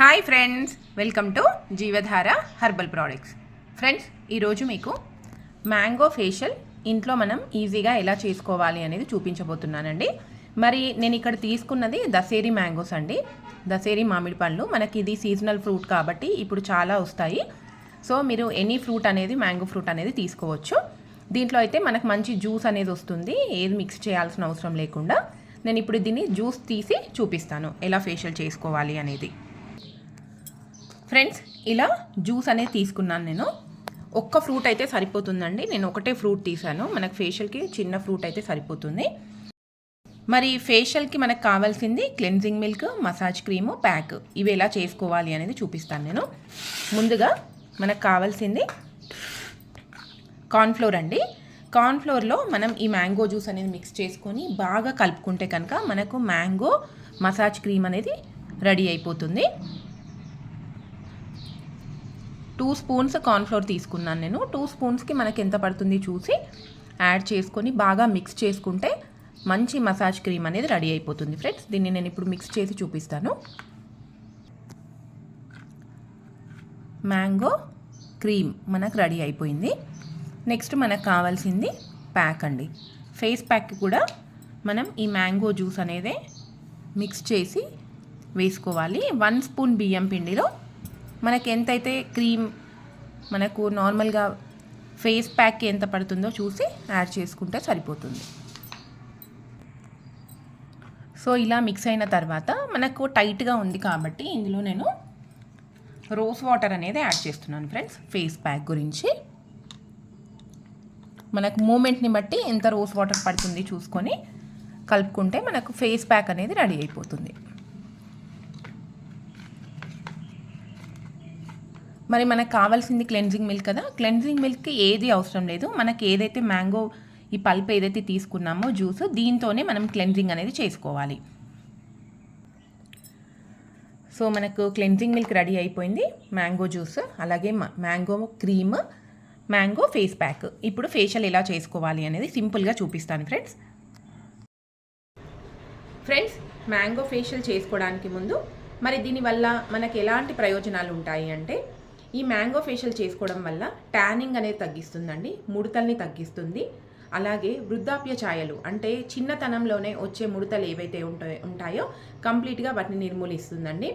Hi friends welcome to Jeevadhara herbal products friends ఈరోజు మీకు mango facial ఇంట్లో మనం ఈజీగా ఎలా చేసుకోవాలి అనేది చూపించబోతున్నానండి. మరి నేను ఇక్కడ తీసుకున్నది దసేరి మ్యాంగోస్ అండి. దసేరి మామిడి పండ్లు. మనకి ఇది సీజనల్ ఫ్రూట్ కాబట్టి ఇప్పుడు చాలా వస్తాయి. సో మీరు ఎనీ ఫ్రూట్ అనేది మ్యాంగో ఫ్రూట్ అనేది తీసుకోవచ్చు. దీంట్లో అయితే మనకు మంచి జ్యూస్ అనేది వస్తుంది. ఏది మిక్స్ చేయాల్సిన అవసరం లేకుండా. నేను ఇప్పుడు దీన్ని జ్యూస్ తీసి చూపిస్తాను. ఎలా ఫేషియల్ చేసుకోవాలి అనేది. ఫ్రెండ్స్ ఇలా జ్యూస్ అనేది తీసుకున్నాను నేను. ఒక్క ఫ్రూట్ అయితే సరిపోతుందండి. నేను ఒకటే ఫ్రూట్ తీసాను మనకు ఫేషియల్కి చిన్న ఫ్రూట్ అయితే సరిపోతుంది. మరి ఫేషియల్కి మనకు కావాల్సింది cleansing milk massage cream pack. ఇవి ఎలా చేసుకోవాలి అనేది చూపిస్తాను నేను. ముందుగా మనకు కావాల్సింది కార్న్ఫ్లోర్ అండి. కార్న్ఫ్లోర్లో మనం ఈ మ్యాంగో జ్యూస్ అనేది మిక్స్ చేసుకొని బాగా కలుపుకుంటే కనుక మనకు మ్యాంగో మసాజ్ క్రీమ్ అనేది రెడీ అయిపోతుంది. టూ స్పూన్స్ కార్న్ఫ్లోర్ తీసుకున్నాను నేను. టూ స్పూన్స్కి మనకి ఎంత పడుతుంది చూసి యాడ్ చేసుకొని బాగా మిక్స్ చేసుకుంటే మంచి మసాజ్ క్రీమ్ అనేది రెడీ అయిపోతుంది ఫ్రెండ్స్. దీన్ని నేను ఇప్పుడు మిక్స్ చేసి చూపిస్తాను. మ్యాంగో క్రీమ్ మనకు రెడీ అయిపోయింది. నెక్స్ట్ మనకు కావాల్సింది ప్యాక్ అండి. ఫేస్ ప్యాక్ కూడా మనం ఈ మ్యాంగో జ్యూస్ అనేది మిక్స్ చేసి వేసుకోవాలి. వన్ స్పూన్ బియ్యం పిండిలో మనకి ఎంతైతే క్రీమ్ మనకు నార్మల్గా ఫేస్ ప్యాక్కి ఎంత పడుతుందో చూసి యాడ్ చేసుకుంటే సరిపోతుంది. సో ఇలా మిక్స్ అయిన తర్వాత మనకు టైట్గా ఉంది కాబట్టి ఇందులో నేను రోస్ వాటర్ అనేది యాడ్ చేస్తున్నాను ఫ్రెండ్స్ ఫేస్ ప్యాక్ గురించి. మనకు మూమెంట్ని బట్టి ఎంత రోస్ వాటర్ పడుతుంది చూసుకొని కలుపుకుంటే మనకు ఫేస్ ప్యాక్ అనేది రెడీ అయిపోతుంది. మరి మనకు కావాల్సింది క్లెన్జింగ్ మిల్క్ కదా? క్లెన్జింగ్ మిల్క్కి ఏది అవసరం లేదు. మనకి ఏదైతే మ్యాంగో ఈ పల్ప్ ఏదైతే తీసుకున్నామో జ్యూస్ దీంతోనే మనం క్లెన్జింగ్ అనేది చేసుకోవాలి. సో మనకు క్లెన్జింగ్ మిల్క్ రెడీ అయిపోయింది. మ్యాంగో జ్యూస్ అలాగే mango cream mango face pack ఇప్పుడు ఫేషియల్ ఎలా చేసుకోవాలి అనేది సింపుల్గా చూపిస్తాను ఫ్రెండ్స్ ఫ్రెండ్స్ మ్యాంగో ఫేషియల్ చేసుకోవడానికి ముందు మరి దీనివల్ల మనకు ఎలాంటి ప్రయోజనాలు ఉంటాయి అంటే ఈ మ్యాంగో ఫేషియల్ చేసుకోవడం వల్ల ట్యానింగ్ అనేది తగ్గిస్తుందండి ముడతల్ని తగ్గిస్తుంది. అలాగే వృద్ధాప్య ఛాయలు అంటే చిన్నతనంలోనే వచ్చే ముడతలు ఏవైతే ఉంటాయో ఉంటాయో కంప్లీట్గా వాటిని నిర్మూలిస్తుందండి.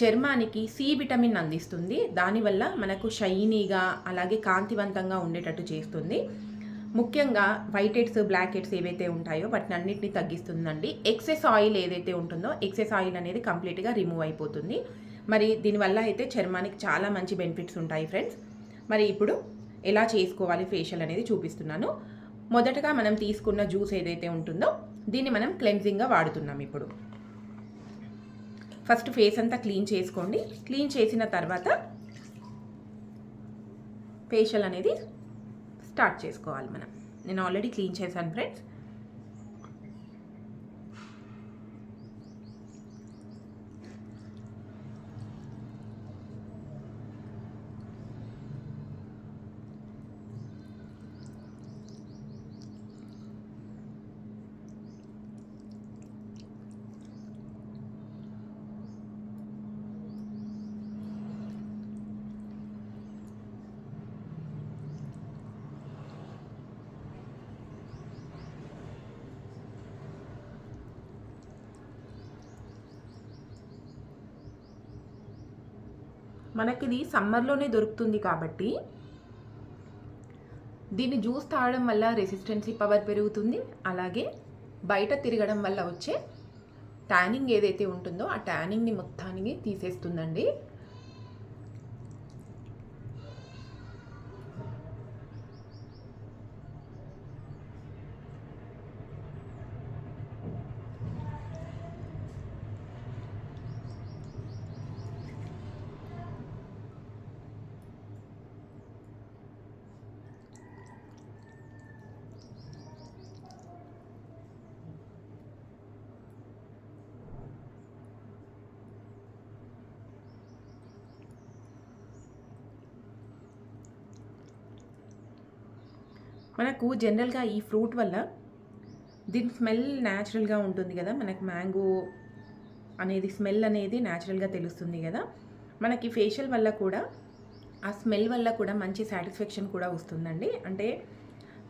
చర్మానికి సి విటమిన్ అందిస్తుంది. దానివల్ల మనకు షైనీగా అలాగే కాంతివంతంగా ఉండేటట్టు చేస్తుంది. ముఖ్యంగా వైట్ హెడ్స్ బ్లాక్ హెడ్స్ ఏవైతే ఉంటాయో వాటిని అన్నింటినీ తగ్గిస్తుందండి. ఎక్సెస్ ఆయిల్ ఏదైతే ఉంటుందో ఎక్సెస్ ఆయిల్ అనేది కంప్లీట్గా రిమూవ్ అయిపోతుంది. మరి దీనివల్ల అయితే చర్మానికి చాలా మంచి బెనిఫిట్స్ ఉంటాయి ఫ్రెండ్స్ మరి ఇప్పుడు ఎలా చేసుకోవాలి ఫేషియల్ అనేది చూపిస్తున్నాను. మొదటగా మనం తీసుకున్న జ్యూస్ ఏదైతే ఉంటుందో దీన్ని మనం క్లెన్జింగ్గా వాడుతున్నాం ఇప్పుడు. ఫస్ట్ ఫేస్ అంతా క్లీన్ చేసుకోండి. క్లీన్ చేసిన తర్వాత ఫేషియల్ అనేది స్టార్ట్ చేసుకోవాలి మనం. నేను ఆల్రెడీ క్లీన్ చేశాను ఫ్రెండ్స్ మనకిది సమ్మర్లోనే దొరుకుతుంది కాబట్టి దీన్ని జ్యూస్ తాగడం వల్ల రెసిస్టెన్సీ పవర్ పెరుగుతుంది. అలాగే బయట తిరగడం వల్ల వచ్చే ట్యానింగ్ ఏదైతే ఉంటుందో ఆ ట్యానింగ్ని మొత్తానికి తీసేస్తుందండి. మనకు జనరల్గా ఈ ఫ్రూట్ వల్ల దీని స్మెల్ న్యాచురల్గా ఉంటుంది కదా. మనకు మ్యాంగో అనేది స్మెల్ అనేది న్యాచురల్గా తెలుస్తుంది కదా. మనకి ఫేషియల్ వల్ల కూడా ఆ స్మెల్ వల్ల కూడా మంచి సాటిస్ఫాక్షన్ కూడా వస్తుందండి. అంటే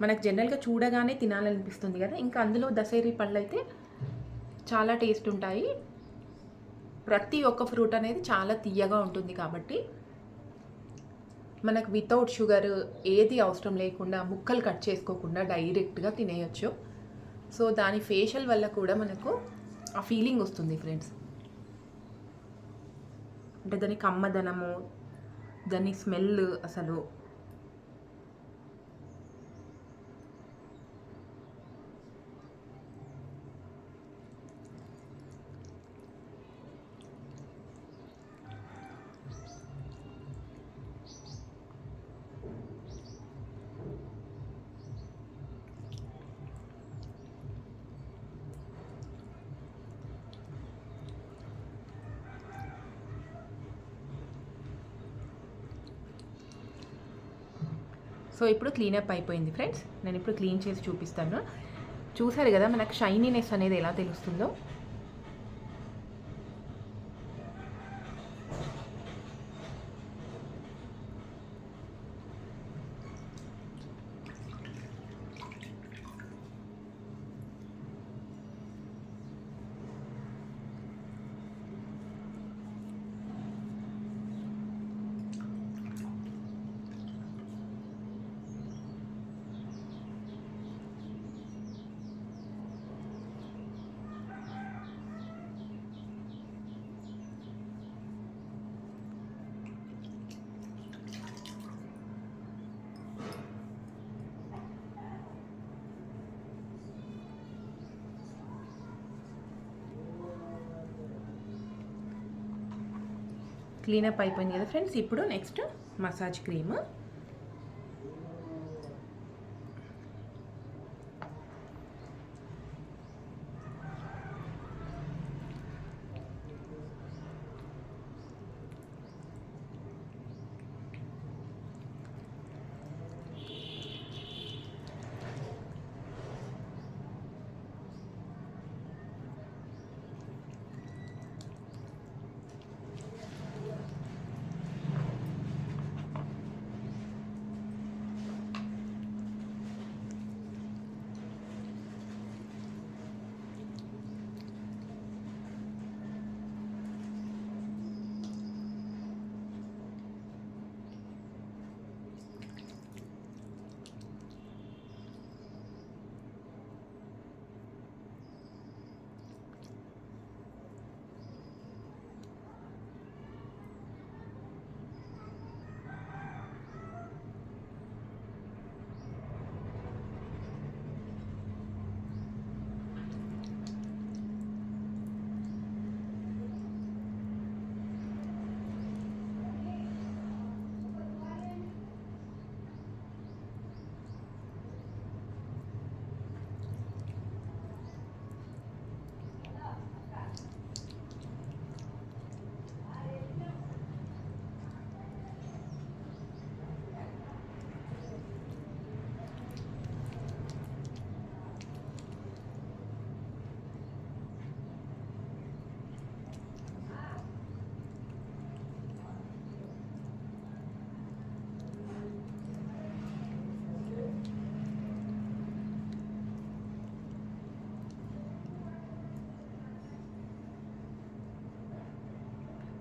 మనకు జనరల్గా చూడగానే తినాలనిపిస్తుంది కదా. ఇంకా అందులో దసేరి పళ్ళు అయితే చాలా టేస్ట్ ఉంటాయి. ప్రతి ఒక్క ఫ్రూట్ అనేది చాలా తీయగా ఉంటుంది కాబట్టి మనకు వితౌట్ షుగర్ ఏది అవసరం లేకుండా ముక్కలు కట్ చేసుకోకుండా డైరెక్ట్గా తినేయచ్చు. సో దాని ఫేషియల్ వల్ల కూడా మనకు ఆ ఫీలింగ్ వస్తుంది ఫ్రెండ్స్ అంటే దాని కమ్మదనము దాని స్మెల్ అసలు సో ఇప్పుడు క్లీనప్ అయిపోయింది ఫ్రెండ్స్. నేను ఇప్పుడు క్లీన్ చేసి చూపిస్తాను. చూసారు కదా మనకు షైనీనెస్ అనేది ఎలా తెలుస్తుందో? క్లీనప్ అయిపోయింది కదా ఫ్రెండ్స్ ఇప్పుడు నెక్స్ట్ మసాజ్ క్రీమ్.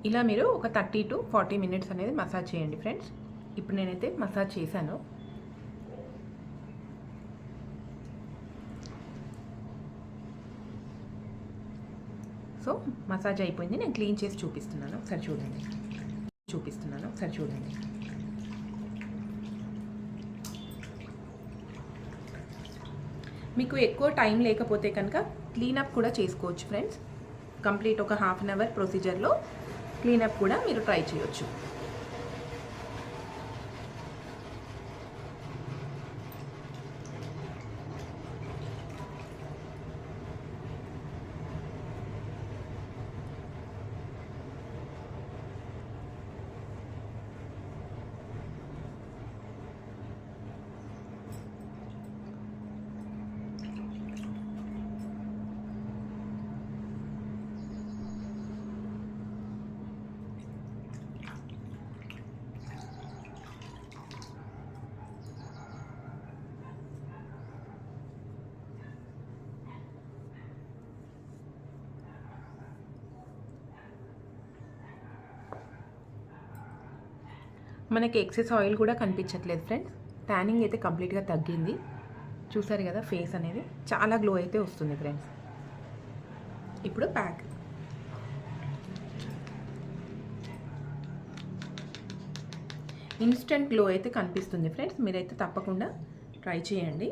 ఇలా మీరు ఒక థర్టీ టు ఫార్టీ మినిట్స్ అనేది మసాజ్ చేయండి ఫ్రెండ్స్. ఇప్పుడు నేనైతే మసాజ్ చేశాను. సో మసాజ్ అయిపోయింది. నేను క్లీన్ చేసి చూపిస్తున్నాను. ఒకసారి చూడండి. చూపిస్తున్నాను. ఒకసారి చూడండి. మీకు ఎక్కువ టైం లేకపోతే కనుక క్లీనప్ కూడా చేసుకోవచ్చు ఫ్రెండ్స్. కంప్లీట్ ఒక హాఫ్ అన్ అవర్ ప్రొసీజర్లో క్లీనప్ కూడా మీరు ట్రై చేయొచ్చు. మనకి ఎక్సెస్ ఆయిల్ కూడా కనిపించట్లేదు ఫ్రెండ్స్ ట్యానింగ్ అయితే కంప్లీట్గా తగ్గింది. చూసారు కదా ఫేస్ అనేది? చాలా గ్లో అయితే వస్తుంది ఫ్రెండ్స్ ఇప్పుడు ప్యాక్ ఇన్స్టెంట్ గ్లో అయితే కనిపిస్తుంది ఫ్రెండ్స్ మీరైతే తప్పకుండా ట్రై చేయండి.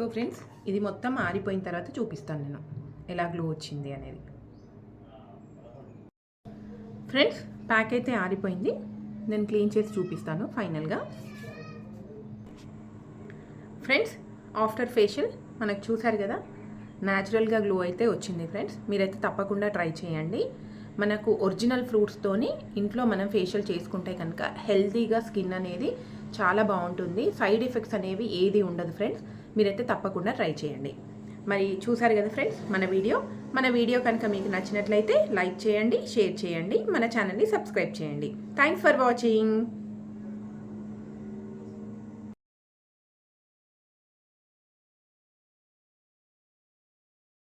సో ఫ్రెండ్స్ ఇది మొత్తం ఆరిపోయిన తర్వాత చూపిస్తాను నేను. ఎలా గ్లో వచ్చింది అనేది. ఫ్రెండ్స్ ప్యాక్ అయితే ఆరిపోయింది. నేను క్లీన్ చేసి చూపిస్తాను ఫైనల్గా. ఫ్రెండ్స్ ఆఫ్టర్ ఫేషియల్ మనకు చూసారు కదా న్యాచురల్గా గ్లో అయితే వచ్చింది ఫ్రెండ్స్ మీరైతే తప్పకుండా ట్రై చేయండి. మనకు ఒరిజినల్ ఫ్రూట్స్తోని ఇంట్లో మనం ఫేషియల్ చేసుకుంటే కనుక హెల్తీగా స్కిన్ అనేది చాలా బాగుంటుంది. సైడ్ ఎఫెక్ట్స్ అనేవి ఏది ఉండదు ఫ్రెండ్స్ మీరైతే తప్పకుండా ట్రై చేయండి. మరి చూసారు కదా ఫ్రెండ్స్ మన వీడియో? మన వీడియో కనుక మీకు నచ్చినట్లయితే లైక్ చేయండి షేర్ చేయండి మన ఛానల్ని సబ్స్క్రైబ్ చేయండి. Thanks for watching